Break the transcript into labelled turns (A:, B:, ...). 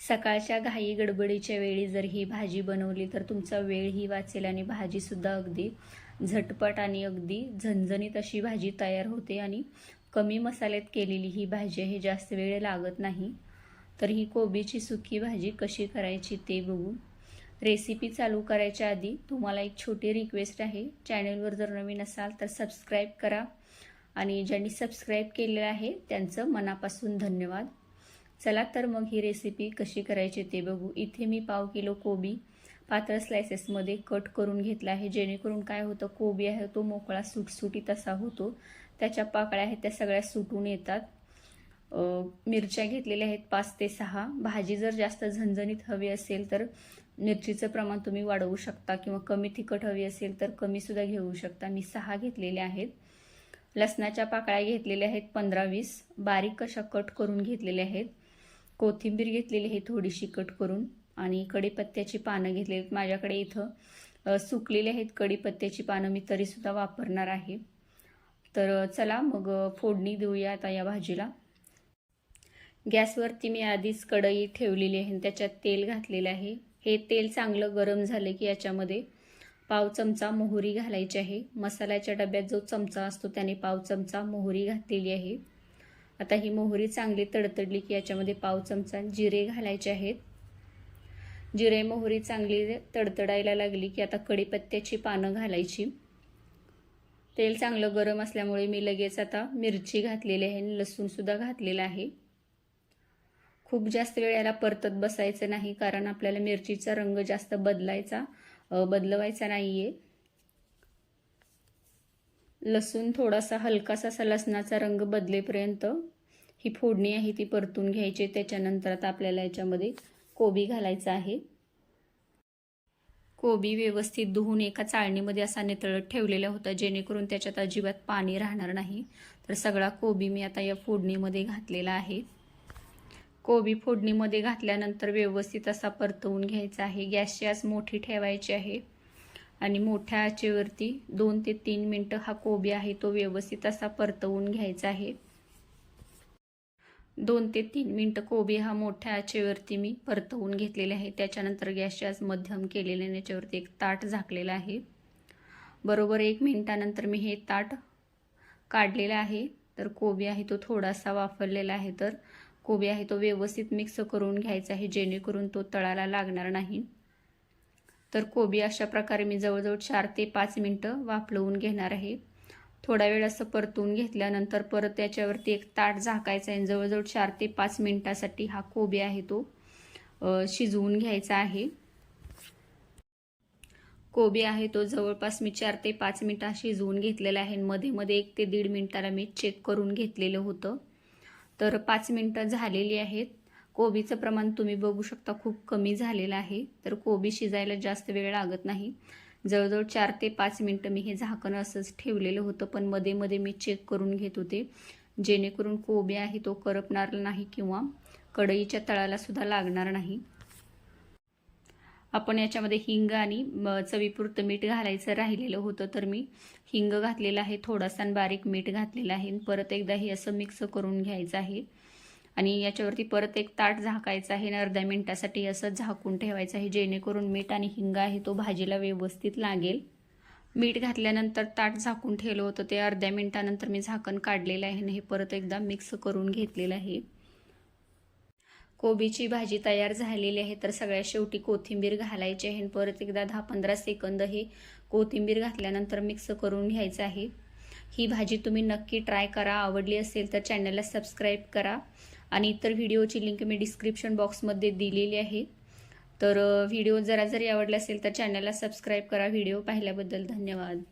A: सकाळच्या घाई गडबडीच्या वेळी जर ही भाजी बनवली तर तुमचा वेळही वाचेल आणि भाजीसुद्धा अगदी झटपट आणि अगदी झणझणीत अशी भाजी तयार होते आणि कमी मसाल्यात केलेली ही भाजी आहे जास्त वेळ लागत नाही. तर ही कोबीची सुकी भाजी कशी करायची ते बघू. रेसिपी चालू करायच्या आधी तुम्हाला एक छोटी रिक्वेस्ट आहे. चॅनलवर जर नवीन असाल तर सबस्क्राईब करा. आणि ज्यांनी सबस्क्राईब केलेलं आहे त्यांचं मनापासून धन्यवाद. चला तर मग ही रेसिपी कशी करायची ते बघू. इथे मी पाव किलो कोबी पात्र स्लायसेसमध्ये कट करून घेतला आहे. जेणेकरून काय होतं कोबी आहे तो मोकळा सुटसुटीत असा होतो. त्याच्या पाकळ्या आहेत त्या सगळ्या सुटून येतात. मिरच्या घेतलेल्या आहेत पाच ते सहा. भाजी जर जास्त झणझणीत हवी असेल तर मिरचीचं प्रमाण तुम्ही वाढवू शकता किंवा कमी तिखट हवी असेल तर कमीसुद्धा घेऊ शकता. मी सहा घेतलेल्या आहेत. लसणाच्या पाकळ्या घेतलेल्या आहेत पंधरा वीस. बारीक कशा कट करून घेतलेल्या आहेत. कोथिंबीर घेतलेली आहे थोडीशी कट करून आणि कढीपत्त्याची पानं घेतलेली आहेत. माझ्याकडे इथं सुकलेले सुकलेली आहेत कढीपत्त्याची पानं मी तरीसुद्धा वापरणार आहे. तर चला मग फोडणी देऊया आता या भाजीला. गॅसवरती मी आधीच कढई ठेवलेली आहे आणि त्याच्यात तेल घातलेलं आहे. हे तेल चांगलं गरम झालं की याच्यामध्ये पाव चमचा मोहरी घालायची आहे. मसाल्याच्या डब्यात जो चमचा असतो त्याने पाव चमचा मोहरी घातलेली आहे. आता ही मोहरी चांगली तडतडली की याच्यामध्ये पाव चमचा जिरे घालायचे आहेत. जिरे मोहरी चांगली तडतडायला लागली की आता कढीपत्त्याची पानं घालायची. तेल चांगलं गरम असल्यामुळे मी लगेच आता मिरची घातलेली आहे आणि लसूणसुद्धा घातलेला आहे. खूप जास्त वेळ याला परतत बसायचं नाही कारण आपल्याला मिरचीचा रंग जास्त बदलायचा बदलवायचा नाही आहे लसूण थोडासा हलकासा असा लसणाचा रंग बदलेपर्यंत ही फोडणी आहे ती परतून घ्यायची. त्याच्यानंतर आता आपल्याला याच्यामध्ये कोबी घालायचा आहे. कोबी व्यवस्थित धुवून एका चाळणीमध्ये असा नितळत ठेवलेला होता जेणेकरून त्याच्यात अजिबात पाणी राहणार नाही. तर सगळा कोबी मी आता या फोडणीमध्ये घातलेला आहे. कोबी फोडणीमध्ये घातल्यानंतर व्यवस्थित असा परतवून घ्यायचा आहे. गॅसची आज मोठी ठेवायची आहे. आणि मोठ्या आचेवरती दोन ते तीन मिनटं हा कोबी आहे तो व्यवस्थित असा परतवून घ्यायचा आहे. दोन ते तीन मिनटं कोबी हा मोठ्या आचेवरती मी परतवून घेतलेला आहे. त्याच्यानंतर गॅसची आज मध्यम केलेले याच्यावरती एक ताट झाकलेलं आहे. बरोबर एक मिनटानंतर मी हे ताट काढलेलं आहे. तर कोबी आहे तो थोडासा वाफरलेला आहे. तर कोबी आहे तो व्यवस्थित मिक्स करून घ्यायचा आहे जेणेकरून तो तळाला लागणार नाही. तर कोबी अशा प्रकारे मी जवळजवळ चार ते पाच मिनटं वाफलवून घेणार आहे. थोडा वेळ असं परतून घेतल्यानंतर परत त्याच्यावरती एक ताट झाकायचं आहे. जवळजवळ चार ते पाच मिनटासाठी हा कोबी आहे तो शिजवून घ्यायचा आहे. कोबी आहे तो जवळपास मी चार ते पाच मिनटं शिजवून घेतलेला आहे. मध्ये मध्ये एक ते दीड मिनटाला मी चेक करून घेतलेलं होतं. तर पाच मिनटं झालेली आहेत. कोबीचं प्रमाण तुम्ही बघू शकता खूप कमी झालेलं आहे. तर कोबी शिजायला जास्त वेळ लागत नाही. जवळजवळ चार ते पाच मिनटं मी हे झाकण असंच ठेवलेलं होतं पण मध्ये मध्ये मी चेक करून घेत होते. जेणेकरून कोबी आहे तो करपणार नाही किंवा कढईच्या तळाला सुद्धा लागणार नाही. आपण याच्यामध्ये हिंग आणि म, चवीपुरतं मीठ घालायचं राहिलेलं होतं तर मी हिंग घातलेलं आहे थोडासा आणि बारीक मीठ घातलेलं आहे. आणि परत एकदा हे असं मिक्स करून घ्यायचं आहे. आणि याच्यावरती परत एक ताट झाकायचं आहे आणि अर्ध्या मिनटासाठी असं झाकून ठेवायचं आहे जेणेकरून मीठ आणि हिंग आहे तो भाजीला व्यवस्थित लागेल. मीठ घातल्यानंतर ताट झाकून ठेवलं होतं ते अर्ध्या मिनटानंतर मी झाकण काढलेलं आहे आणि हे परत एकदा मिक्स करून घेतलेलं आहे. कोबीची भाजी तयार झालेली आहे तर सगळ्यात शेवटी कोथिंबीर घालायची आहे आणि परत एकदा दहा पंधरा सेकंद हे कोथिंबीर घातल्यानंतर मिक्स करून घ्यायचं आहे. ही भाजी तुम्ही नक्की ट्राय करा आवडली असेल तर चॅनलला सबस्क्राईब करा. आणि इतर व्हिडिओची लिंक मी डिस्क्रिप्शन बॉक्समध्ये दिलेली आहे. तर व्हिडिओ जरा जरी आवडला असेल तर चॅनलला सबस्क्राईब करा. व्हिडिओ पाहिल्याबद्दल धन्यवाद.